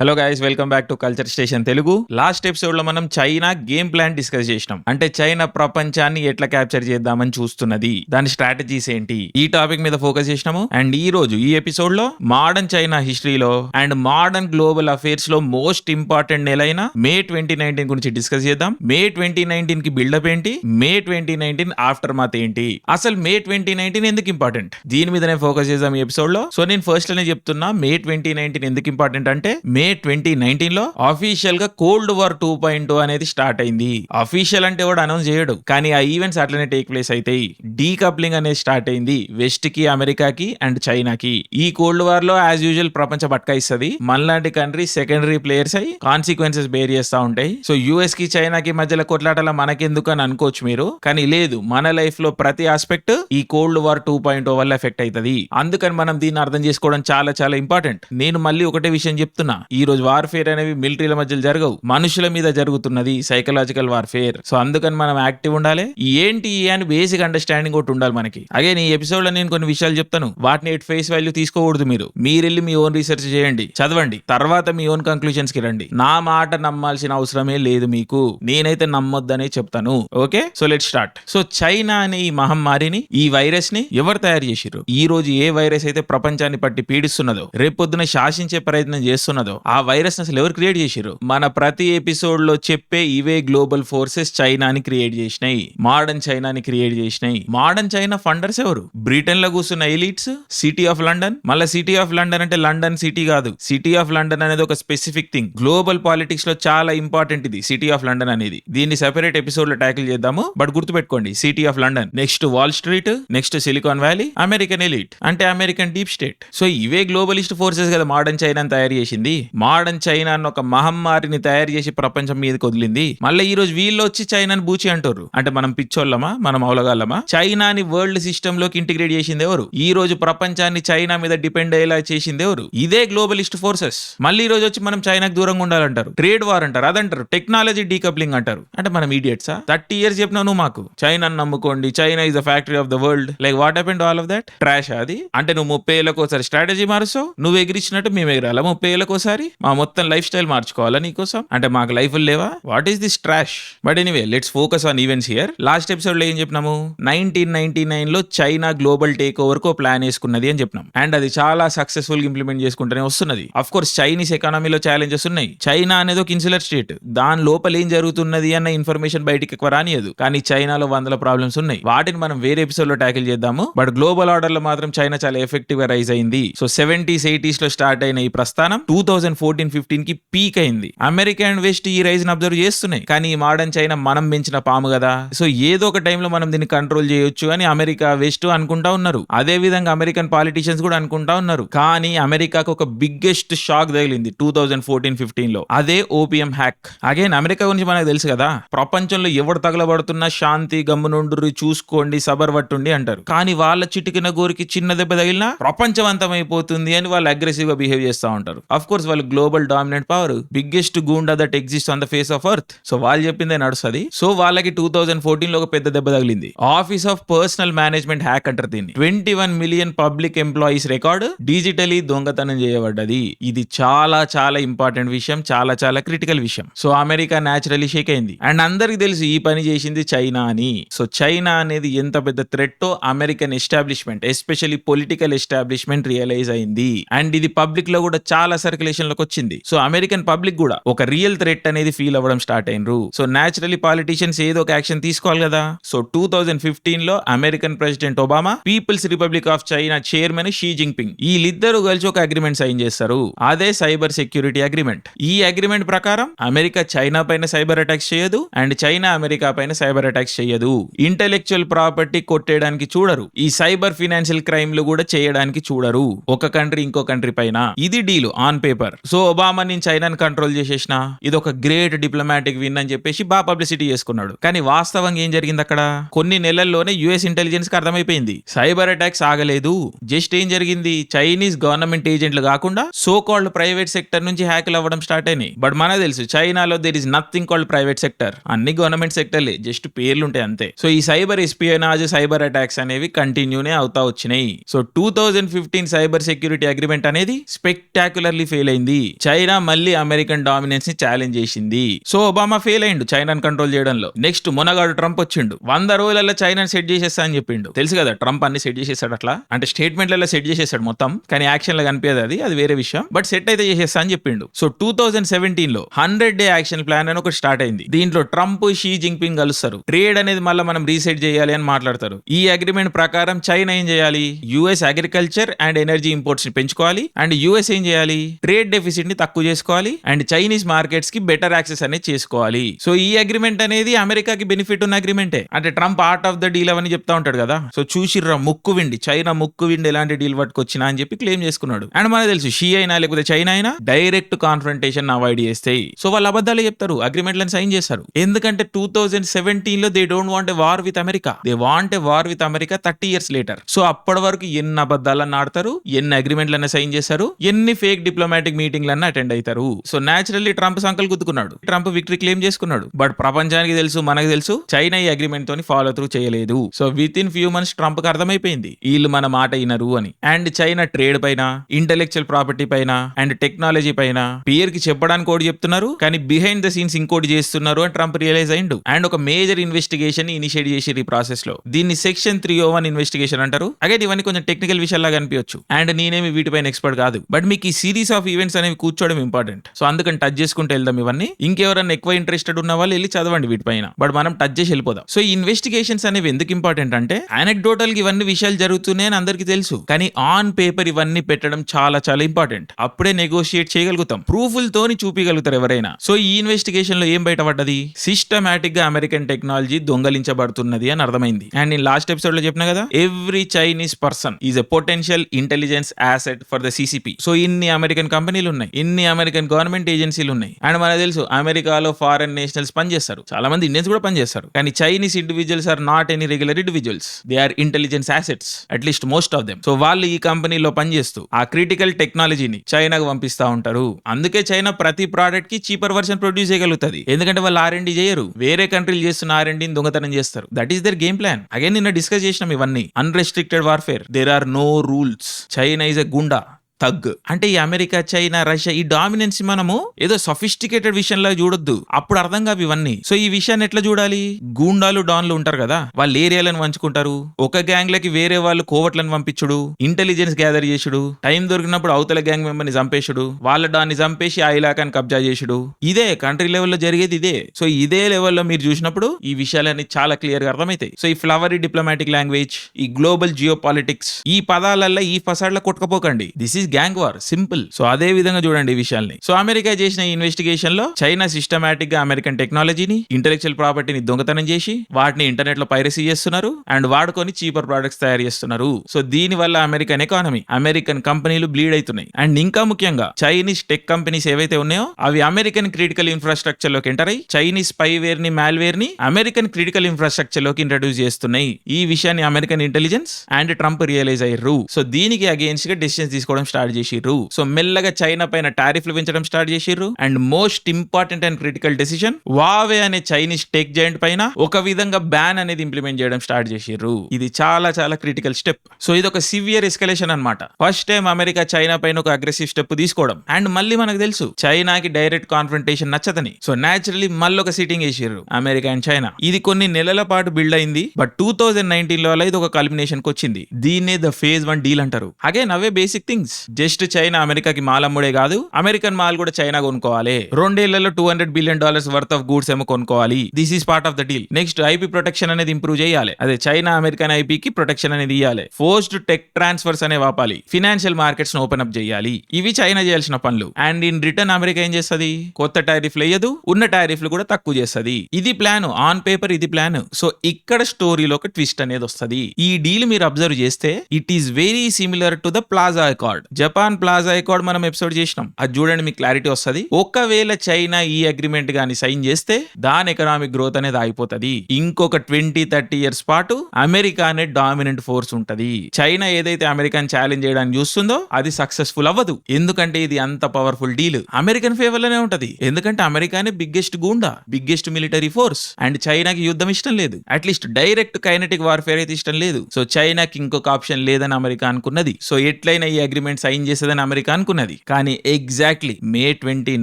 Hello guys welcome back to culture station Telugu last ఎపిసోడ్లో మనం China game plan discuss చేసినాం. అంటే China ప్రపంచాన్ని ఎట్లా క్యాప్చర్ చేద్దామని చూస్తున్నది. దాని స్ట్రాటజీస్ ఏంటి? ఈ టాపిక్ మీద ఫోకస్ చేసినాము. అండ్ ఈ రోజు ఈ ఎపిసోడ్లో మోడర్న్ చైనా హిస్టరీలో అండ్ మోడర్న్ గ్లోబల్ అఫేర్స్లో మోస్ట్ ఇంపార్టెంట్ నెల అయిన మే ట్వంటీ నైన్టీన్ గురించి డిస్కస్ చేద్దాం. మే ట్వంటీ నైన్టీన్కి బిల్డప్ ఏంటి? May twenty nineteen aftermath ఏంటి? అసలు మే ట్వంటీ నైన్టీన్ ఎందుకు ఇంపార్టెంట్ దీని మీదనే ఫోకస్ చేద్దాం ఈ ఎపిసోడ్లో. సో నేను ఫస్ట్లోనే చెప్తున్నా మే ట్వంటీ నైన్టీన్ ఎందుకు ఇంపార్టెంట్ అంటే మే ట్వంటీ నైన్టీన్లో అఫీషియల్గా కోల్డ్ వార్ టూ పాయింట్ అనేది స్టార్ట్ అయింది. అఫీషియల్ అంటే కూడా అనౌన్స్ చేయడు. కానీ ఆ ఈవెంట్స్ అట్లనే టేక్ ప్లేస్ అవుతాయి డీ కప్లింగ్ అనేది స్టార్ట్ అయింది వెస్ట్కి అమెరికాకి అండ్ చైనాకి ఈ కోల్డ్ వార్లో యాజ్ యూజువల్ ప్రపంచ బట్కాయిస్తుంది మనలాంటి కంట్రీ సెకండరీ ప్లేయర్స్ అయ్యి కాన్సిక్వెన్సెస్ బేర్ చేస్తూ ఉంటాయి. సో యుఎస్కి చైనాకి మధ్యలో కొట్లాటల మనకెందుకు అని అనుకోవచ్చు మీరు. కానీ లేదు మన లైఫ్లో ప్రతి ఆస్పెక్ట్ ఈ కోల్డ్ వార్ టూ పాయింట్ వల్ల ఎఫెక్ట్ అవుతుంది అందుకని మనం దీన్ని అర్థం చేసుకోవడం చాలా చాలా ఇంపార్టెంట్ నేను మళ్ళీ ఒకటే విషయం చెప్తున్నా. ఈ ఈ రోజు వార్ఫేర్ అనేవి మిలిటరీల మధ్యలో జరగవు. మనుషుల మీద జరుగుతున్నది సైకలాజికల్ వార్ఫేర్ సో అందుకని మనం యాక్టివ్ ఉండాలి. ఏంటి ఈ అని బేసిక్ అండర్స్టాండింగ్ ఒకటి ఉండాలి మనకి. అగైన్ ఈ ఎపిసోడ్లో నేను కొన్ని విషయాలు చెప్తాను. వాటిని ఎట్ ఫేస్ వాల్యూ తీసుకోకూడదు మీరు. మీరెళ్ళి మీ ఓన్ రీసెర్చ్ చేయండి. చదవండి. తర్వాత మీ ఓన్ కంక్లూజన్స్కి రండి. నా మాట నమ్మాల్సిన అవసరమే లేదు మీకు. నేనైతే నమ్మొద్దనే చెప్తాను. Okay? So let start so China అనే ఈ మహమ్మారిని ఈ వైరస్ని ఎవరు తయారు చేసిర్రు? ఈ రోజు ఏ వైరస్ అయితే ప్రపంచాన్ని పట్టి పీడిస్తున్నదో రేపొద్దున శాసించే ప్రయత్నం చేస్తున్నదో ఆ వైరస్ అసలు ఎవరు క్రియేట్ చేసిర్రు మన ప్రతి ఎపిసోడ్లో చెప్పే ఇవే గ్లోబల్ ఫోర్సెస్ చైనాని క్రియేట్ చేసినాయి మోడర్న్ చైనాని క్రియేట్ చేసినాయి. మోడర్న్ చైనా ఫండర్స్ ఎవరు? బ్రిటన్లో కూర్చున్న ఎలిట్స్ సిటీ ఆఫ్ లండన్. మళ్ళీ సిటీ ఆఫ్ లండన్ అంటే లండన్ సిటీ కాదు. సిటీ ఆఫ్ లండన్ అనేది ఒక స్పెసిఫిక్ థింగ్. గ్లోబల్ పాలిటిక్స్లో చాలా ఇంపార్టెంట్ ఇది సిటీ ఆఫ్ లండన్ అనేది. దీన్ని సెపరేట్ ఎపిసోడ్లో ట్యాకిల్ చేద్దాము. బట్ గుర్తుపెట్టుకోండి city of London. Next Wall Street next Silicon Valley American elite. అంటే అమెరికన్ డీప్ స్టేట్. సో ఇవే గ్లోబలిస్ట్ ఫోర్సెస్ కదా మోడర్న్ చైనా తయారు చేసింది. మోడర్న్ చైనా అన్న ఒక మహమ్మారిని తయారు చేసి ప్రపంచం మీదకి వదిలింది. మళ్ళీ ఈ రోజు వీళ్ళు వచ్చి చైనాని బూచి అంటారు అంటే మనం పిచ్చోళ్ళమా? మనం అవలగాలమా చైనాని వరల్డ్ సిస్టమ్లోకి ఇంటిగ్రేట్ చేసింది ఎవరు? ఈ రోజు ప్రపంచాన్ని చైనా మీద డిపెండ్ అయ్యేలా చేసింది ఎవరు? ఇదే గ్లోబలిస్ట్ ఫోర్సెస్. మళ్ళీ ఈ రోజు వచ్చి మనం చైనాకు దూరంగా ఉండాలంటారు. ట్రేడ్ వార్ అంటారు. అదంటారు. టెక్నాలజీ డీకప్లింగ్ అంటారు. అంటే మనం ఈడియట్సా థర్టీ ఇయర్స్ చెప్పినావు నువ్వు మాకు. China నమ్ముకోండి. China is the factory of the world like what happened all of that trash అది? అంటే నువ్వు ముప్పై ఏళ్ళకోసారి స్ట్రాటజీ మారుస్తావు? నువ్వు ఎగిరిచినట్టు మేము ఎగరాలా? ముప్పై ఏళ్ళకోసారి ఒకసారి మా మొత్తం లైఫ్ స్టైల్ మార్చుకోవాలా నీకోసం? అంటే మాకు లైఫ్ లేవా? What is this trash but anyway let's focus on events here last ఎపిసోడ్లో ఏం చెప్పినాము? నైన్టీన్ నైన్టీ నైన్లో చైనా గ్లోబల్ టేక్ ఓవర్కు ప్లాన్ వేసుకున్నది అని చెప్పినాం. అండ్ అది చాలా సక్సెస్ఫుల్ ఇంప్లిమెంట్ చేసుకుంటూనే వస్తున్నది. అఫ్ కోర్స్ చైనీస్ ఎకానమీలో ఛాలెంజెస్ ఉన్నాయి. చైనా అనేది ఒక ఇన్సులర్ స్టేట్ దాని లోపల ఏం జరుగుతున్నది అన్న ఇన్ఫర్మేషన్ బయటికి ఎక్కువ రానియదు. కానీ చైనాలో వందల ప్రాబ్లమ్స్ ఉన్నాయి. వాటిని మనం వేరే ఎపిసోడ్లో ట్యాకిల్ చేద్దాము. బట్ గ్లోబల్ ఆర్డర్లో మాత్రం చైనా చాలా ఎఫెక్టివ్గా రైజ్ అయింది. సో సెవెంటీస్ ఎయిటీస్లో స్టార్ట్ అయిన ఈ ప్రస్థానం. టూ థౌసండ్ ఫోర్టీన్ ఫిఫ్టీన్కి పీక్ అయింది. అమెరికా అండ్ వెస్ట్ ఈ రైజ్ అబ్జర్వ్ చేస్తున్నాయి. కానీ ఈ మోడర్న్ చైనా మనం పెంచిన పాము కదా. సో ఏదో ఒక టైంలో మనం దీన్ని కంట్రోల్ చేయొచ్చు అని అమెరికా వెస్ట్ అనుకుంటా ఉన్నారు. అదే విధంగా అమెరికన్ పాలిటీషియన్స్ కూడా అనుకుంటా ఉన్నారు. కానీ అమెరికాకు ఒక బిగ్గెస్ట్ షాక్ తగిలింది టూ థౌసండ్ ఫోర్టీన్ ఫిఫ్టీన్లో. అదే ఓపిఎం హ్యాక్ అగైన్ అమెరికా గురించి మనకు తెలుసు కదా. ప్రపంచంలో ఎవడు తగలబడుతున్నా శాంతి గమ్మునుండ్రి చూసుకోండి సబర్ పట్టుండి అంటారు. కానీ వాళ్ళ చిటికిన గోరికి చిన్న దెబ్బ తగిలినా ప్రపంచవంతమైపోతుంది అని వాళ్ళు అగ్రెసివ్గా బిహేవ్ చేస్తూ ఉంటారు. అఫ్ కోర్స్ వాళ్ళు global dominant power biggest goonda that exist on the face of earth so వాళ్ళు చెప్పిందే నడుస్తుంది. సో వాళ్ళకి టూ థౌసండ్ ఫోర్టీన్లో ఒక పెద్ద దెబ్బ తగిలింది. Office of personnel management hack అంటారు దీన్ని. Twenty one million public employees record digitally దొంగతనం చేయబడ్డది. ఇది చాలా చాలా ఇంపార్టెంట్ విషయం చాలా చాలా క్రిటికల్ విషయం. సో అమెరికా న్యాచురలీ షేక్ అయింది. అండ్ అందరికి తెలుసు ఈ పని చేసింది చైనా అని. సో చైనా అనేది ఎంత పెద్ద త్రెట్టో American establishment especially political establishment realize అయింది. అండ్ ఇది పబ్లిక్లో కూడా చాలా సర్క్యులేషన్ లోకి వచ్చింది సో అమెరికన్ పబ్లిక్ కూడా ఒక రియల్ థ్రెట్ అనేది ఫీల్ అవ్వడం స్టార్ట్ అయినరు. సో న్యాచురలీ పాలిటిషియన్స్ ఏదో ఒక యాక్షన్ తీసుకోవాలి కదా. సో టూ థౌజండ్ ఫిఫ్టీన్లో American president Obama people's republic of China chairman Xi Jinping వీళ్ళిద్దరూ కలిసి ఒక అగ్రిమెంట్ సైన్ చేస్తారు. అదే సైబర్ సెక్యూరిటీ అగ్రిమెంట్ ఈ అగ్రిమెంట్ ప్రకారం అమెరికా చైనా పైన సైబర్ అటాక్స్ చేయదు అండ్ చైనా అమెరికా పైన సైబర్ అటాక్స్ చేయదు. ఇంటెలెక్చువల్ ప్రాపర్టీ కొట్టేయడానికి చూడరు. ఈ సైబర్ ఫినాన్షియల్ క్రైమ్లు కూడా చేయడానికి చూడరు. ఒక కంట్రీ ఇంకో కంట్రీ పైన. ఇది deal on paper so Obama నేను చైనాని కంట్రోల్ చేసేసిన ఇది ఒక గ్రేట్ డిప్లొమాటిక్ విన్ అని చెప్పేసి బాగా పబ్లిసిటీ చేసుకున్నాడు. కానీ వాస్తవంగా ఏం జరిగింది అక్కడ? కొన్ని నెలల్లోనే యుఎస్ ఇంటెలిజెన్స్కి అర్థమైపోయింది. సైబర్ అటాక్స్ ఆగలేదు. జస్ట్ ఏం జరిగింది? చైనీస్ గవర్నమెంట్ ఏజెంట్లు కాకుండా సో కాల్డ్ ప్రైవేట్ సెక్టర్ నుంచి హ్యాకిల్ అవ్వడం స్టార్ట్ అయినాయి. బట్ మనకు తెలుసు చైనాలో there is nothing called private sector అన్ని గవర్నమెంట్ సెక్టర్లే జస్ట్ పేర్లు ఉంటాయి అంతే. సో ఈ సైబర్ ఎస్పియోనాజ్ సైబర్ అటాక్స్ అనేవి కంటిన్యూనే అవుతా వచ్చినాయి. So two thousand fifteen cyber security agreement అనేది స్పెక్టాక్యులర్లీ ఫెయిల్ అయింది. చేసింది. చైనా మళ్ళీ అమెరికన్ డామినెన్స్ని ఛాలెంజ్ చేసింది. సో ఒబామా ఫెయిల్ అయిండు చైనాను కంట్రోల్ చేయడంలో. నెక్స్ట్ మునగాడు ట్రంప్ వచ్చిండు. వంద రోజులలో చైనాను సెట్ చేసేస్తా అని చెప్పిండు. తెలుసు కదా ట్రంప్ అన్ని సెట్ చేసేసాడు అట్లా? అంటే స్టేట్మెంట్లలో సెట్ చేసేసాడు మొత్తం. కానీ యాక్షన్లో కనిపించదు అది. అది వేరే విషయం. బట్ సెట్ అయితే చేసేస్తా అని చెప్పిండు. సో టూ థౌసండ్ సెవెంటీన్లో హండ్రెడ్ డే యాక్షన్ ప్లాన్ అని ఒకటి స్టార్ట్ అయింది. దీంట్లో ట్రంప్ షీ జింగ్పింగ్ కలుస్తారు. ట్రేడ్ అనేది మళ్ళీ మనం రీసెట్ చేయాలి అని మాట్లాడతారు. ఈ అగ్రిమెంట్ ప్రకారం చైనా ఏం చేయాలి? యుఎస్ అగ్రికల్చర్ అండ్ ఎనర్జీ ఇంపోర్ట్స్ని పెంచుకోవాలి. అండ్ యుఎస్ ఏం చేయాలి? ట్రేడ్ డెఫిసిట్ని తక్కువ చేసుకోవాలి అండ్ చైనీస్ మార్కెట్స్కి బెటర్ యాక్సెస్ అనేది చేసుకోవాలి. సో ఈ అగ్రిమెంట్ అనేది అమెరికాకి బెనిఫిట్ ఉన్న అగ్రిమెంటే అంటే Trump art of the deal అని చెప్తా ఉంటాడు కదా. సో చూసిర్రా ముక్కు విండి చైనా ముక్కు విండి ఎలాంటి డీల్ పట్టుకొచ్చినా అని చెప్పి క్లెయిమ్ చేసుకున్నాడు. అండ్ మనకు తెలుసు షీ అయినా లేకపోతే చైనా అయినా డైరెక్ట్ కాన్ఫరంటేషన్ అవాయిడ్ చేస్తాయి సో వాళ్ళు అబద్ధాలే చెప్తారు అగ్రిమెంట్లను సైన్ చేస్తారు. ఎందుకంటే టూ థౌజండ్ సెవెంటీన్లో they don't want a war with America they want a war with America thirty years later so అప్పటి వరకు ఎన్ని అబద్ధాలను ఆడతారు ఎన్ని అగ్రిమెంట్లను సైన్ చేస్తారు ఎన్ని ఫేక్ డిప్లొమాటిక్ మీటింగ్లన్నా అటెండ్ అవుతారు సో న్యాచురల్లీ ట్రంప్ సంకల్ గుద్దుకున్నాడు. ట్రంప్ విక్టరీ క్లెయిమ్ చేసుకున్నాడు. బట్ ప్రపంచానికి తెలుసు మనకు తెలుసు చైనా ఈ అగ్రిమెంట్ తోని ఫాలో త్రూ చేయలేదు. So with in few months ట్రంప్కి అర్థమైపోయింది. వీళ్ళు మన మాట అయినరు అని. అండ్ చైనా ట్రేడ్ పైన ఇంటెలెక్చువల్ ప్రాపర్టీ పైన అండ్ టెక్నాలజీ పైన పియర్కి చెప్పడానికి ఒకటి చెప్తున్నారు. కానీ బిహైండ్ ద సీన్స్ ఇంకోటి చేస్తున్నారు అని ట్రంప్ రియలైజ్ అయిండు. అండ్ ఒక మేజర్ ఇన్వెస్టిగేషన్ ఇనిషియేట్ చేసి ఈ ప్రాసెస్లో. దీన్ని section three o one investigation అంటారు. అగైన్ ఇవన్నీ కొంచెం టెక్నికల్ విషయాల్లో కనిపించవచ్చు అండ్ నేనేమి వీటిపైన ఎక్స్పర్ట్ కాదు. బట్ మీకు ఈ సిరీస్ ఆఫ్ ఈవెంట్స్ అనేవి కూర్చోవడం ఇంపార్టెంట్ సో అందుకని టచ్ చేసుకుంటూ వెళ్దాం ఇవన్నీ. ఇంకెవరైనా ఎక్కువ ఇంట్రెస్టెడ్ ఉన్న వాళ్ళు వెళ్ళి చదవండి వీటిపైన. బట్ మనం టచ్ చేసి వెళ్ళిపోదాం. సో ఈ ఇన్వెస్టిగేషన్స్ అనేవి ఎందుకు ఇంపార్టెంట్ అంటే అనెక్డోటల్కి ఇవన్నీ విషయాలు జరుగుతున్నాయి అని అందరికీ తెలుసు. కానీ ఆన్ పేపర్ ఇవన్నీ పెట్టడం చాలా చాలా ఇంపార్టెంట్ అప్పుడే నెగోషియేట్ చేయగలుగుతాం. ప్రూఫ్ల తోని చూపించగలుగుతారు ఎవరైనా. సో ఈ ఇన్వెస్టిగేషన్లో ఏం బయటపడ్డది? సిస్టమాటిక్గా అమెరికన్ టెక్నాలజీ దొంగలించబడుతున్నది అని అర్థమైంది. అండ్ నేను లాస్ట్ ఎపిసోడ్లో చెప్పిన కదా? Every Chinese person is a potential intelligence asset for the CCP so ఇన్ని అమెరికన్ కంపెనీలు ఉన్నాయి. ఇన్ని అమెరికన్ గవర్నమెంట్ ఏజెన్సీలు ఉన్నాయి. అండ్ మనకు తెలుసు అమెరికాలో ఫారెన్ నేషనల్స్ పనిచేస్తారు. చాలా మంది ఇండియన్స్ కూడా పనిచేస్తారు. కానీ Chinese individuals are not any regular individuals they are intelligence assets at least most of them so వాళ్ళు ఈ కంపెనీలో పనిచేస్తూ ఆ క్రిటికల్ టెక్నాలజీని చైనాకు పంపిస్తా ఉంటారు. అందుకే చైనా ప్రతి ప్రోడక్ట్కి చీపర్ వర్షన్ ప్రొడ్యూస్ చేయగలుగుతుంది. ఎందుకంటే వాళ్ళు ఆర్ చేయరు. వేరే కంట్రీలు చేస్తున్న ఆర్ దొంగతనం చేస్తారు. That is their game plan again నిన్న డిస్కస్ చేసినాం ఇవన్నీ. Unrestricted warfare there are no rules China is a goonda thug అంటే ఈ అమెరికా చైనా రష్యా ఈ డామినెన్స్ మనము ఏదో సఫిస్టికేటెడ్ విషయంలో చూడొద్దు. అప్పుడు అర్థం కావు ఇవన్నీ. సో ఈ విషయాన్ని ఎట్లా చూడాలి? గూండాలు డాన్లు ఉంటారు కదా. వాళ్ళు ఏరియాలను పంచుకుంటారు. ఒక గ్యాంగ్ లకి వేరే వాళ్ళు కోవట్లను పంపించుడు. ఇంటెలిజెన్స్ గ్యాదర్ చేసుడు. టైం దొరికినప్పుడు అవతల గ్యాంగ్ మెంబర్ని చంపేసుడు వాళ్ళ డాన్ని చంపేసి ఆ ఇలాకాని కబ్జా చేసుడు ఇదే కంట్రీ లెవెల్లో జరిగేది ఇదే. సో ఇదే లెవెల్లో మీరు చూసినప్పుడు ఈ విషయాలన్నీ చాలా క్లియర్గా అర్థమవుతాయి. సో ఈ ఫ్లవరీ డిప్లొమాటిక్ లాంగ్వేజ్ ఈ గ్లోబల్ జియో పాలిటిక్స్ ఈ పదాలల్లో ఈ ఫసాడ్ల కొట్టుకపోకండి. This is gang war simple so అదే విధంగా చూడండి ఈ విషయాల్ని. సో అమెరికా చేసిన ఇన్వెస్టిగేషన్లో చైనా సిస్టమాటిక్గా అమెరికన్ టెక్నాలజీని ఇంటలెక్చువల్ ప్రాపర్టీని దొంగతనం చేసి వాటిని ఇంటర్నెట్లో పైరసీ చేస్తున్నారు అండ్ వాడుకొని చీపర్ ప్రొడక్ట్స్ తయారు చేస్తున్నారు. సో దీని వల్ల అమెరికన్ ఎకానమీ అమెరికన్ కంపెనీలు బ్లీడ్ అవుతున్నాయి. అండ్ ఇంకా ముఖ్యంగా చైనీస్ టెక్ కంపెనీస్ ఏవైతే ఉన్నాయో అవి అమెరికన్ క్రిటికల్ ఇన్ఫ్రాస్ట్రక్చర్లోకి ఎంటర్ అయ్యి చైనీస్ స్పైవేర్ని మాల్వేర్ని అమెరికన్ క్రిటికల్ ఇన్ఫ్రాస్ట్రక్చర్లోకి ఇంట్రడ్యూస్ చేస్తున్నాయి. ఈ విషయాన్ని American intelligence and Trump realize అయ్యారు. సో దీనికి అగేన్స్ట్గా డెసిషన్స్ తీసుకోవడం స్టార్ట్ చేసిర్రు. సో మెల్లగా చైనా పైన టారిఫ్లు పెంచడం స్టార్ట్ చేసిర్రు. And most important and critical decision Huawei అనే చైనీస్ టెక్ జైంట్ పైన ఒక విధంగా బ్యాన్ అనేది ఇంప్లిమెంట్ చేయడం స్టార్ట్ చేసిర్రు. ఇది చాలా చాలా క్రిటికల్ స్టెప్. సో ఇది ఒక సివియర్ ఎస్కలేషన్ అనమాట ఫస్ట్ టైం అమెరికా చైనా పైన ఒక అగ్రెసివ్ స్టెప్ తీసుకోవడం. అండ్ మళ్ళీ మనకు తెలుసు చైనాకి డైరెక్ట్ కాన్ఫ్రంటేషన్ నచ్చదని. సో నేచురల్లీ మళ్ళీ ఒక సిట్టింగ్ వేసిర్రు అమెరికా అండ్ చైనా. ఇది కొన్ని నెలల పాటు బిల్డ్ అయింది. బట్ టూ థౌజండ్ నైన్టీన్లో ఇది ఒక కల్మినేషన్కి వచ్చింది దీన్నే ద ఫేజ్ వన్ డీల్ అంటారు. అగైన్ అవే బేసిక్ థింగ్స్ జస్ట్ చైనా అమెరికాకి మాల్ అమ్ముడే కాదు అమెరికన్ మాల్ కూడా చైనా కొనుక్కోవాలి. రెండేళ్ళలో two hundred billion dollars worth of goods ఏమో కొనుక్కోవాలి. This is part of the deal next IP protection అనేది ఇంప్రూవ్ చేయాలి. అదే చైనా అమెరికన్ ఐపీకి ప్రొటెక్షన్ అనేది ఇవ్వాలి ఫోర్స్డ్ టెక్ ట్రాన్స్ఫర్స్ అనే వాపాలి. ఫినాన్షియల్ మార్కెట్స్ ఓపెన్ అప్ చేయాలి. ఇవి చైనా చేయాల్సిన పనులు. అండ్ ఇన్ రిటర్న్ అమెరికా ఏం చేస్తుంది? కొత్త టారిఫ్లు వేయదు ఉన్న టారిఫ్లు కూడా తక్కువ చేస్తుంది. ఇది ప్లాన్ ఆన్ పేపర్ ఇది ప్లాన్ సో ఇక్కడ స్టోరీలో ఒక ట్విస్ట్ అనేది వస్తుంది. ఈ డీల్ మీరు అబ్జర్వ్ చేస్తే it is very similar to the Plaza Accord Japan Plaza Accord మనం ఎపిసోడ్ చేసినాం. అది చూడండి మీకు క్లారిటీ వస్తుంది. ఒకవేళ చైనా ఈ అగ్రిమెంట్ గాని సైన్ చేస్తే దాని ఎకనామిక్ గ్రోత్ అనేది ఆగిపోతుంది. ఇంకొక ట్వంటీ థర్టీ ఇయర్స్ పాటు అమెరికా అనే డామినెంట్ ఫోర్స్ ఉంటది. చైనా ఏదైతే అమెరికాని ఛాలెంజ్ చేయడానికి చూస్తుందో అది సక్సెస్ఫుల్ అవ్వదు. ఎందుకంటే ఇది అంత పవర్ఫుల్ డీల్. అమెరికన్ ఫేవర్లోనే ఉంటది. ఎందుకంటే అమెరికానే biggest goonda biggest military force. And చైనాకి యుద్ధం ఇష్టం లేదు. అట్లీస్ట్ డైరెక్ట్ కైనటిక్ వార్ఫేర్ అయితే ఇష్టం లేదు. సో చైనాకి ఇంకొక ఆప్షన్ లేదని అమెరికా అనుకున్నది. సో ఎట్లయినా ఈ అగ్రిమెంట్స్ సైన్ చేసేదని అమెరికా అనుకున్నది. కానీ ఎగ్జాక్ట్లీ మే ట్వంటీ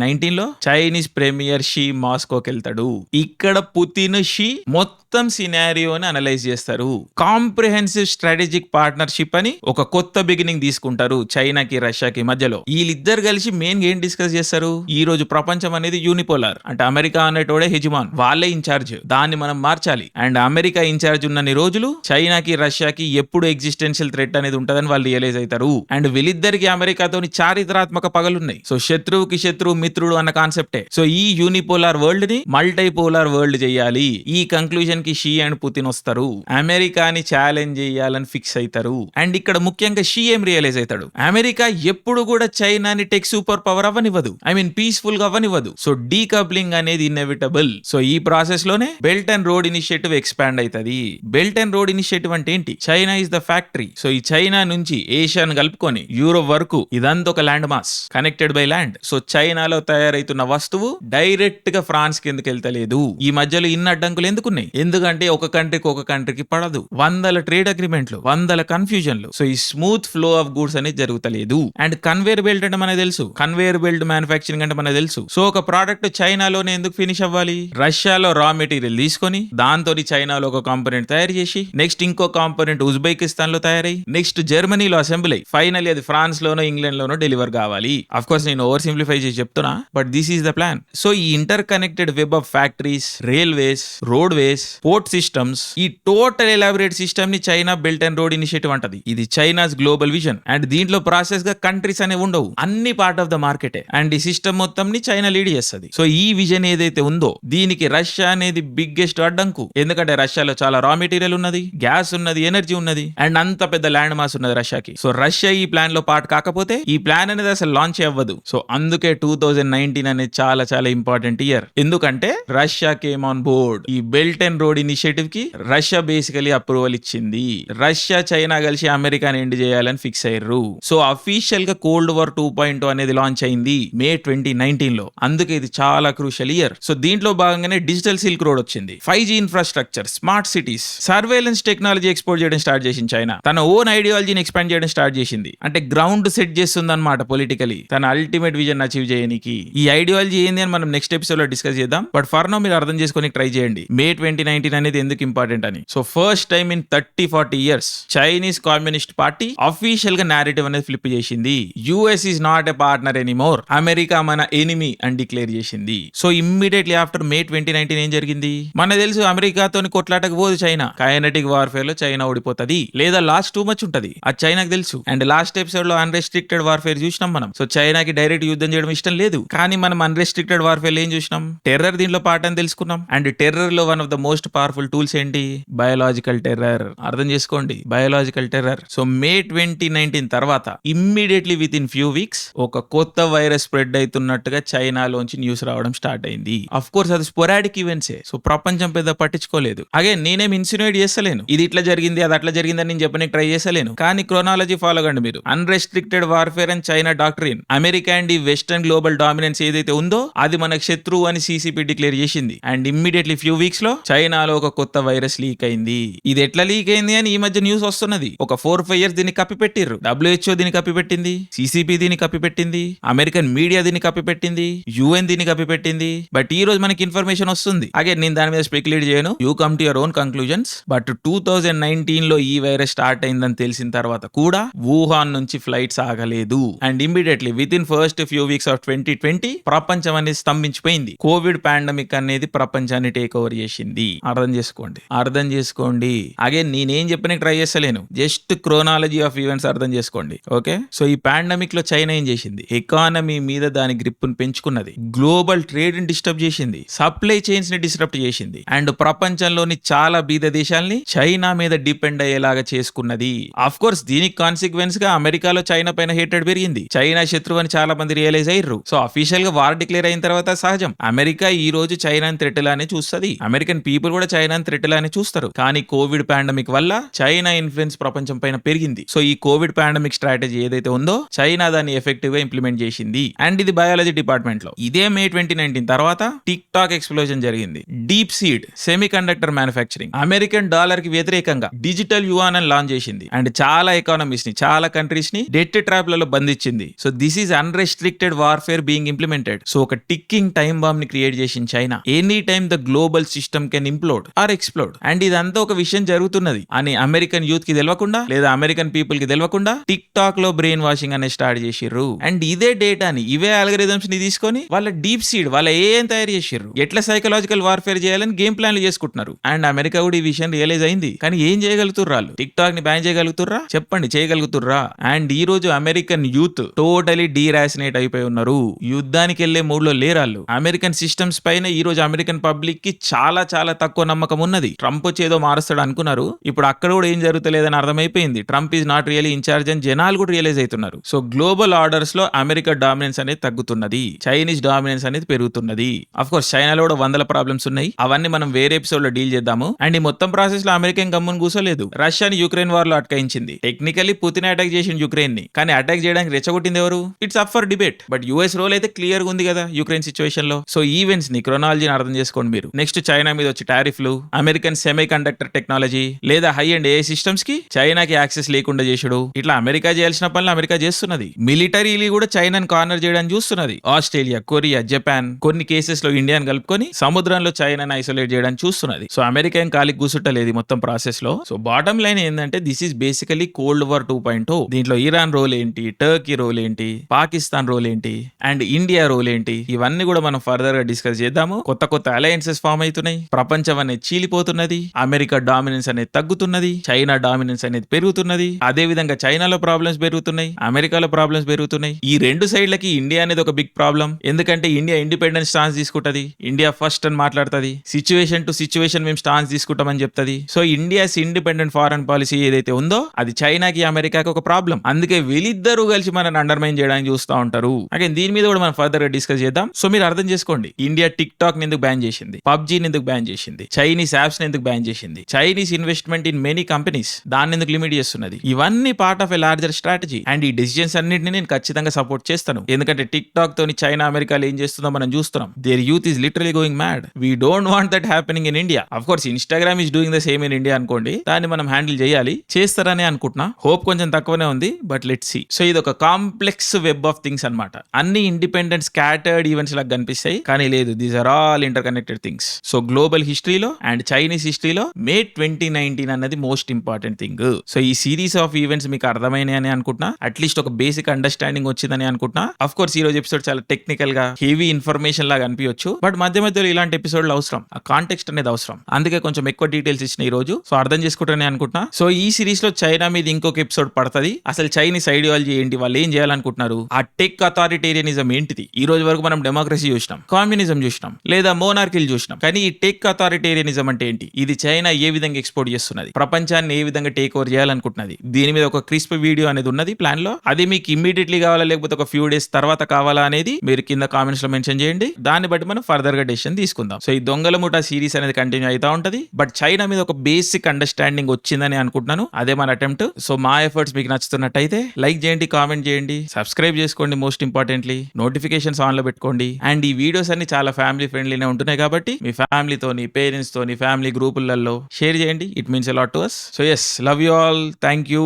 నైన్టీన్లో చైనీస్ ప్రీమియర్ షీ మాస్కోకి వెళ్తాడు. ఇక్కడ పుతిన్ షీ మొత్తం సినారియోని అనలైజ్ చేస్తారు. కాంప్రిహెన్సివ్ స్ట్రాటజిక్ పార్ట్నర్షిప్ అని ఒక కొత్త బిగినింగ్ తీసుకుంటారు చైనాకి రష్యాకి మధ్యలో. వీళ్ళిద్దరు కలిసి మెయిన్ ఏం డిస్కస్ చేస్తారు? ఈ రోజు ప్రపంచం అనేది యూనిపోలార్. అంటే అమెరికా అనేటోడే హెజిమాన్. వాళ్ళే ఇన్ఛార్జ్ దాన్ని మనం మార్చాలి. అండ్ అమెరికా ఇన్ఛార్జ్ ఉన్నన్ని రోజులు చైనాకి రష్యాకి ఎప్పుడు ఎగ్జిస్టెన్షియల్ థ్రెట్ అనేది ఉంటదని వాళ్ళు రియలైజ్ అవుతారు. అండ్ వీళ్ళిద్దరికి అమెరికాతోని చారిత్రాత్మక పగలున్నాయి. సో శత్రువుకి శత్రువు మిత్రుడు అన్న కాన్సెప్టే. సో ఈ యూనిపోలార్ వరల్డ్ని మల్టీపోలార్ వరల్డ్ చేయాలి. ఈ కంక్లూజన్కి షీ అండ్ పుతిన్ వస్తారు. అమెరికాని ఛాలెంజ్ చేయాలని ఫిక్స్ అవుతారు అండ్ ఇక్కడ ముఖ్యంగా షీ ఏం రియలైజ్ అవుతాడు అమెరికా ఎప్పుడు కూడా చైనాని టెక్ సూపర్ పవర్ అవ్వనివ్వదు. ఐ మీన్ పీస్ఫుల్గా అవ్వనివ్వదు. సో డీకప్లింగ్ అనేది ఇన్ఎవిటబుల్ సో ఈ ప్రాసెస్లోనే belt and road initiative expand అవుతుంది బెల్ట్ అండ్ రోడ్ ఇనిషియేటివ్ అంటే ఏంటి? China is the factory so ఈ చైనా నుంచి ఏషియాను కలుపుకొని యూరోప్ వరకు ఇదంతా ఒక land mass connected by land so చైనాలో తయారైతున్న వస్తువు డైరెక్ట్గా ఫ్రాన్స్ కిందకి వెళ్తలేదు. ఈ మధ్యలో ఇన్ని అడ్డంకులు ఎందుకున్నాయి? ఎందుకంటే ఒక కంట్రీకి ఒక కంట్రీకి పడదు. వందల ట్రేడ్ అగ్రిమెంట్లు వందల కన్ఫ్యూజన్లు సో ఈ స్మూత్ ఫ్లో ఆఫ్ గూడ్స్ అనేది జరుగుతలేదు. అండ్ కన్వేర్ బెల్ట్ అంటే మనకు తెలుసు. కన్వేర్ బెల్ట్ మ్యానుఫాక్చరింగ్ అంటే మనకు తెలుసు. సో ఒక ప్రోడక్ట్ చైనాలోనే ఎందుకు ఫినిష్ అవ్వాలి? రష్యాలో రా మెటీరియల్ తీసుకొని దాంతో చైనాలో ఒక కాంపోనెంట్ తయారు చేసి నెక్స్ట్ ఇంకో కాంపోనెంట్ ఉజ్బెకిస్తాన్లో తయారై నెక్స్ట్ జర్మనీలో అసెంబ్లీ ఫైనల్ అది ఫ్రాన్స్ లోనో ఇంగ్లాండ్ లోనో డెలివర్ కావాలి. అఫ్ కోర్స్ నేను ఓవర్ సింప్లిఫై చేసి చెప్తున్నా but this is the plan so ఈ interconnected web of factories railways roadways port systems ఈ టోటల్ ఎలాబరేట్ సిస్టమ్ని China belt and road initiative అంటది. ఇది చైనాస్ గ్లోబల్ విజన్ అండ్ దీంట్లో ప్రాసెస్గా కంట్రీస్ అనేవి ఉండవు. అన్ని పార్ట్ ఆఫ్ ద మార్కెటే అండ్ ఈ సిస్టమ్ మొత్తం ని చైనా లీడ్ చేస్తుంది. సో ఈ విజన్ ఏదైతే ఉందో దీనికి రష్యా అనేది బిగ్గెస్ట్ అడ్డంకు. ఎందుకంటే రష్యాలో చాలా రా మెటీరియల్ ఉన్నది గ్యాస్ ఉన్నది ఎనర్జీ ఉన్నది అండ్ అంత పెద్ద ల్యాండ్ మాస్ ఉన్నది రష్యాకి సో రష్యా ఈ ప్లాన్లో పార్ట్ కాకపోతే ఈ ప్లాన్ అనేది అసలు లాంచ్ అవ్వదు. సో అందుకే టూ థౌజండ్ నైన్టీన్ అనేది చాలా చాలా ఇంపార్టెంట్ ఇయర్ ఎందుకంటే రష్యా కేమ్ ఆన్ బోర్డ్ ఈ బెల్ట్ అండ్ రోడ్ ఇనిషియేటివ్కి రష్యా బేసికలీ అప్రూవల్ ఇచ్చింది. రష్యా చైనా కలిసి అమెరికాని ఎండ్ చేయాలని ఫిక్స్ అయ్యారు. సో అఫీషియల్గా కోల్డ్ వార్ టూ పాయింట్ అనేది లాంచ్ అయింది మే ట్వంటీ నైన్టీన్లో. అందుకే ఇది చాలా క్రూషల్ ఇయర్ సో దీంట్లో భాగంగానే డిజిటల్ సిల్క్ రోడ్ వచ్చింది. Five G infrastructure smart cities surveillance technology export చేయడం స్టార్ట్ చేసింది చైనా తన ఓన్ ఐడియాలజీని ఎక్స్పాండ్ చేయడం స్టార్ట్ చేసింది. అంటే గ్రౌండ్ సెట్ చేస్తుంది అనమాట పొలిటికలీ తన అల్టిమేట్ విజన్ అచీవ్ చేయడానికి ఈ ఐడియాలజీ ఏంది అని మనం నెక్స్ట్ ఎపిసోడ్లో డిస్కస్ చేద్దాం. బట్ ఫర్ నో మీరు అర్థం చేసుకొని ట్రై చేయండి. మే ట్వంటీ నైన్టీన్ అనేది ఎందుకు ఇంపార్టెంట్ అని. So first time in thirty forty years Chinese communist party అఫీషియల్గా నేరేటివ్ అనేది ఫ్లిప్ చేసింది. US is not a partner anymore America మన ఎనిమి అని డిక్లేర్ చేసింది. So immediately after May twenty nineteen ఏం జరిగింది? మన తెలుసు అమెరికాతో కొట్లాటకు పోదు చైనా కైనటిక్ వార్ఫేర్లో చైనా ఓడిపోతది. లేదా లాస్ట్ టూ మచ్ ఉంటది. అది చైనాకు తెలుసు. అండ్ లాస్ట్ ఎపిసోడ్లో అన్రెస్ట్రిక్టెడ్ వార్ఫేర్ చూసినాం మనం. సో చైనాకి డైరెక్ట్ యుద్ధం చేయడం ఇష్టం లేదు. కానీ మనం అన్రెస్ట్రిక్టెడ్ వార్ఫేర్ ఏం చూసినాం? టెర్రర్ దీంట్లో పాఠం అని తెలుసుకున్నాం. And టెర్రర్లో one of the most powerful tools ఏంటి? బయోలాజికల్ టెర్రర్ అర్థం చేసుకోండి. Biological terror so May twenty nineteen తర్వాత immediately with in few weeks ఒక కొత్త వైరస్ స్ప్రెడ్ అవుతున్నట్టుగా చైనాలోంచి న్యూస్ రావడం స్టార్ట్ అయింది. అఫ్ కోర్స్ అది స్పొరాడిక్ ఈవెంట్సే సో ప్రపంచం పెద్ద పట్టించుకోలేదు. అగే నేనేం ఇన్సినేట్ చేస్తలేను. ఇది ఇట్లా జరిగింది అది అట్లా జరిగిందని నేను చెప్పడానికి ట్రై చేస్తలేను. కానీ క్రోనాలజీ ఫాలో కండి మీరు. Unrestricted warfare and China doctrine America and ఈ వెస్టర్న్ గ్లోబల్ డామినెన్స్ ఏదైతే ఉందో అది మనకు శత్రువు అని సీసీపీ డిక్లేర్ చేసింది. అండ్ ఇమ్మీడియట్లీ ఫ్యూ వీక్స్లో చైనాలో ఒక కొత్త వైరస్ లీక్ అయింది. ఇది ఎట్లా లీక్ అయింది అని ఈ మధ్య న్యూస్ వస్తున్నది. ఒక ఫోర్ ఫైవ్ ఇయర్స్ దీన్ని కప్పిపెట్టిర్రు. డబ్ల్యూహెచ్ఓ దీన్ని కప్పిపెట్టింది. సిసిపి దీన్ని కప్పిపెట్టింది. అమెరికన్ మీడియా దీన్ని కప్పిపెట్టింది. యుఎన్ దీన్ని కప్పిపెట్టింది. బట్ ఈ రోజు మనకి ఇన్ఫర్మేషన్ వస్తుంది. అగే నేను దాని మీద స్పెక్యులేట్ చేయను. You come to your own conclusions but two thousand నైన్టీన్లో ఈ వైరస్ స్టార్ట్ అయిందని తెలిసిన తర్వాత కూడా వుహాన్ నుంచి ఫ్లైట్స్ ఆగలేదు. And immediately within first few weeks of twenty twenty ప్రపంచం అనేది స్తంభించిపోయింది. కోవిడ్ పాండమిక్ అనేది ప్రపంచాన్ని టేక్ ఓవర్ చేసింది. అర్థం చేసుకోండి. అర్థం చేసుకోండి. అగైన్ నేనేం చెప్పిన ట్రై చేస్తలేను. జస్ట్ క్రోనాలజీ ఆఫ్ ఈవెంట్స్ అర్థం చేసుకోండి. ఓకే సో ఈ పాండమిక్లో చైనా ఏం చేసింది? ఎకానమీ మీద దాని గ్రిప్ పెంచుకున్నది. గ్లోబల్ ట్రేడ్ని డిస్టర్బ్ చేసింది. సప్లై చైన్స్ని డిస్టర్బ్ చేసింది. అండ్ ప్రపంచంలోని చాలా బీద దేశాల్ని చైనా మీద డిపెండ్ అయ్యేలాగా చేసుకున్నది. అఫ్ కోర్స్ దీనికి కాన్సిక్వెన్స్గా అమెరికాలో చైనా పైన హేటెడ్ పెరిగింది. చైనా శత్రువు అని చాలా మంది రియలైజ్ అయ్యారు సో అఫీషియల్గా వార్ డిక్లేర్ అయిన తర్వాత సహజం. అమెరికా ఈ రోజు చైనాని త్రెటిలానే చూస్తుంది. అమెరికన్ పీపుల్ కూడా చైనాని త్రెటిలానే చూస్తారు. కానీ కోవిడ్ పాండమిక్ వల్ల చైనా ఇన్ఫ్లుయెన్స్ ప్రపంచం పైన పెరిగింది. సో ఈ కోవిడ్ పాండమిక్ స్ట్రాటజీ ఏదైతే ఉందో చైనా దాన్ని ఎఫెక్టివ్గా ఇంప్లిమెంట్ చేసింది. అండ్ ఇది బయాలజీ డిపార్ట్మెంట్లో. ఇదే మే ట్వంటీ నైన్టీన్ తర్వాత టిక్ టాక్ ఎక్స్ప్లోజన్ జరిగింది. DeepSeek semiconductor manufacturing American డాలర్కి వ్యతిరేకంగా డిజిటల్ యువాన్ అని లాంచ్ చేసింది. అండ్ చాలా ఎకానమీస్ని చాలా కంట్రీస్ని డెట్ ట్రాప్లలో బంధించింది. So this is unrestricted warfare being implemented so ఒక టిక్కింగ్ టైం బాంబ్ని క్రియేట్ చేసిన China. Any time the global system can implode or explode. And ఇదంతా ఒక విషయం జరుగుతున్నది. అని అమెరికన్ యూత్కి తెలియకుండా లేదా అమెరికన్ పీపుల్కి తెలియకుండా టిక్ టాక్లో బ్రెయిన్ వాషింగ్ అనే స్టార్ట్ చేసిర్రు. అండ్ ఇదే డేటాని ఇవే అల్గరిథమ్స్ని తీసుకొని వాళ్ళ డీప్ సీడ్ వాళ్ళ ఏం తయారు చేసిర్రు. ఎట్లా సైకలాజికల్ వార్ఫేర్ చేయాలని గేమ్ ప్లాన్లు చేసుకుంటున్నారు. అండ్ అమెరికా కూడా ఈ విషయం రియలైజ్ అయింది. కానీ ఏం చేయగలుగుతుర్రా టిక్ టాక్ని బ్యాన్ చేయగలుగుతుర్రా? చెప్పండి చేయగలుగుతుర్రా? అండ్ ఈ రోజు అమెరికన్ యూత్ టోటలీ డీరాసినేట్ అయిపోయి ఉన్నారు. యుద్ధానికి వెళ్ళే మూడ్లో లేరాళ్ళు. అమెరికన్ సిస్టమ్స్ పైన ఈ రోజు అమెరికన్ పబ్లిక్కి చాలా చాలా తక్కువ నమ్మకం ఉన్నది. ట్రంప్ వచ్చి ఏదో మారుస్తాడు అనుకున్నారు. ఇప్పుడు అక్కడ కూడా ఏం జరుగుతలేదని అర్థమైపోయింది. Trump is not really in-charge అని జనాలు కూడా రియలైజ్ అవుతున్నారు. సో గ్లోబల్ ఆర్డర్స్లో అమెరికా డామినెన్స్ అనేది తగ్గుతున్నది. చైనీస్ డామినెన్స్ అనేది పెరుగుతున్నది. అఫ్ కోర్స్ చైనాలో కూడా వందల ప్రాబ్లమ్స్ ఉన్నాయి. అవన్నీ మనం వేరే ఎపిసోడ్లో డీల్ చేద్దాము. అండ్ ఈ మొత్తం ప్రాసెస్లో అమెరికా గమ్మును కూసోలేదు కూర్చోలేదు రష్యాని యుక్రెయిన్ వార్లో అటకాయించింది. టెక్నికలీ పుతిన్ అటాక్ చేసిన యుక్రెయిన్ ని కానీ అటాక్ చేయడానికి రెచ్చగొట్టింది ఎవరు? It's up for debate but US role అయితే క్లియర్గా ఉంది కదా యుక్రెయిన్ సిచ్యువేషన్లో. సో ఈవెంట్స్ని క్రొనాలజీని అర్థం చేసుకోండి మీరు. నెక్స్ట్ చైనా మీద వచ్చి టారిఫ్లు అమెరికన్ సెమీ కండక్టర్ టెక్నాలజీ లేదా హై అండ్ ఏ సిస్టమ్స్కి చైనాకి యాక్సెస్ లేకుండా చేసుడు ఇట్లా అమెరికా చేయాల్సిన పనులు అమెరికా చేస్తున్నది. మిలిటరీలీ కూడా చైనాని కార్నర్ చేయడానికి చూస్తున్నది. ఆస్ట్రేలియా కొరియా జపాన్ కొన్ని కేసెస్లో ఇండియాని కలుపుకొని సముద్రంలో చైనాని ఐసోలేట్ చేయడానికి చూస్తున్నది. సో అమెరికా ఏం కాలికి కూసుట్టలేదు మొత్తం ప్రాసెస్లో. సో బాటమ్ లైన్ ఏంటంటే this is basically cold war two point దీంట్లో ఇరాన్ రోల్ ఏంటి టర్కీ రోల్ ఏంటి పాకిస్తాన్ రోల్ ఏంటి అండ్ ఇండియా రోల్ ఏంటి ఇవన్నీ కూడా మనం ఫర్దర్గా డిస్కస్ చేద్దాము. కొత్త కొత్త అలయన్సెస్ ఫామ్ అవుతున్నాయి. ప్రపంచం అనేది చీలిపోతున్నది. అమెరికా డామినెన్స్ అనేది తగ్గుతున్నది. చైనా డామినెన్స్ అనేది పెరుగుతున్నది. అదే విధంగా చైనాలో ప్రాబ్లమ్స్ పెరుగుతున్నాయి. అమెరికాలో ప్రాబ్లమ్స్ పెరుగుతున్నాయి. ఈ రెండు సైడ్లకి ఇండియా అనేది ఒక బిగ్ ప్రాబ్లం. ఎందుకంటే ఇండియా ఇండిపెండెన్స్ స్టాన్స్ తీసుకుంటది. ఇండియా ఫస్ట్ అని మాట్లాడుతుంది. సిచ్యువేషన్ టు సిచ్యువేషన్ మేము స్టాన్స్ తీసుకుంటామని చెప్తుంది. So India's independent foreign policy ఏదైతే ఉందో అది చైనాకి అమెరికాకి ఒక ప్రాబ్లం. అందుకే వీళ్ళిద్దరూ కలిసి మనని అండర్మైన్ చేయడానికి చూస్తూ ఉంటారు. అగైన్ దీని మీద కూడా మనం ఫర్దర్గా డిస్కస్ చేద్దాం. సో మీరు అర్థం చేసుకోండి. ఇండియా టిక్ టాక్ ఎందుకు బ్యాన్ చేసింది? పబ్జీని ఎందుకు బ్యాన్ చేసింది? చైనీస్ యాప్స్ ఎందుకు బ్యాన్ చేసింది? Chinese investment in many companies దాన్ని ఎందుకు లిమిట్ చేస్తున్నది? ఇవన్నీ part of a larger strategy and ఈ డిసిజన్స్ అన్నింటిని నేను ఖచ్చితంగా సపోర్ట్ చేస్తాను. ఎందుకంటే టిక్ టాక్ తోని చైనా అమెరికాలో ఏం చేస్తుందో మనం చూస్తున్నాం. Their youth is literally going mad we don't want that happening in India of course Instagram is doing the same in India అనుకోండి. దాన్ని మనం హ్యాండిల్ చేయాలి. చేస్తారని అనుకుంటున్నా. హోప్ కొంచెం తక్కువనే ఉంది. But let see. సో ఇది ఒక కాంప్లెక్స్ వెబ్ ఆఫ్ థింగ్స్ అన్నమాట. అన్ని ఇండిపెండెంట్ స్కాటర్డ్ ఈవెంట్స్ లాగా కనిపిస్తాయి. కానీ లేదు these are all interconnected things. So global హిస్టరీలో అండ్ చైనీస్ హిస్టరీలో మే ట్వంటీ నైన్టీన్ అన్నది మోస్ట్ ఇంపార్టెంట్ థింగ్. సో ఈ సిరీస్ ఆఫ్ ఈవెంట్స్ మీకు అర్థమైనాయి అని అనుకుంటున్నా. అట్లీస్ట్ ఒక బేసిక్ అండర్స్టాండింగ్ వచ్చిందని అనుకుంటున్నా. అఫ్ కోర్స్ ఈ రోజు ఎపిసోడ్ చాలా టెక్నికల్గా హెవీ ఇన్ఫర్మేషన్ లాగా అనిపించవచ్చు బట్ మధ్య మధ్యలో ఇలాంటి ఎపిసోడ్లు అవసరం. ఆ కాంటెక్స్ట్ అనేది అవసరం. అందుకే కొంచెం ఎక్కువ డీటెయిల్స్ ఇచ్చిన ఈ రోజు సో అర్థం చేసుకుంటానే అనుకుంటున్నా. సో ఈ సిరీస్లో చైనా మీద ఇంకొక ఎపిసోడ్ పడుతుంది. అసలు చైనీస్ ఐడియాలజీ ఏంటి? వాళ్ళు ఏం చేయాలనుకుంటున్నారు? ఆ టెక్ అథారిటేరియనిజం ఏంటిది? ఈ రోజు వరకు మనం డెమోక్రసీ చూసినాం కమ్యూనిజం చూసినాం లేదా మోనార్కిల్ చూసినాం. కానీ ఈ టెక్ అథారిటేరియనిజం అంటే ఏంటి? ఇది చైనా ఏ విధంగా ఎక్స్పోర్ట్ చేస్తున్నది? ప్రపంచాన్ని ఏ విధంగా టేక్ ఓవర్ చేయాలనుకుంటున్నది? దీని మీద ఒక క్రిస్ప్ వీడియో అనేది ఉన్నది ప్లాన్లో. అది మీకు ఇమీడియట్లీ కావాలా? లేకపోతే ఒక ఫ్యూ డేస్ తర్వాత కావాలా అనేది మీరు కింద కామెంట్స్లో మెన్షన్ చేయండి. దాన్ని బట్టి మనం ఫర్దర్గా డెసిషన్ తీసుకుందాం. సో ఈ దొంగల ముఠా సిరీస్ అనేది కంటిన్యూ అవుతా ఉంటది. బట్ చైనా మీద ఒక బేసిక్ అండర్స్టాండింగ్ వచ్చిందని అనుకుంటున్నాను. అదే మన అటెంప్ట్ సో మా ఎఫర్ట్స్ మీకు నచ్చుతున్నట్టయితే లైక్ చేయండి కామెంట్ చేయండి సబ్స్క్రైబ్ చేసుకోండి మోస్ట్ ఇంపార్టెంట్లీ నోటిఫికేషన్స్ ఆన్లో పెట్టుకోండి. అండ్ ఈ వీడియోస్ అన్ని చాలా ఫ్యామిలీ ఫ్రెండ్లీనే ఉంటున్నాయి కాబట్టి మీ ఫ్యామిలీతోని పేరెంట్స్ తోని ఫ్యామిలీ గ్రూపులలో షేర్ చేయండి. It means a lot to us so yes love you all thank you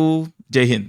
జై హింద్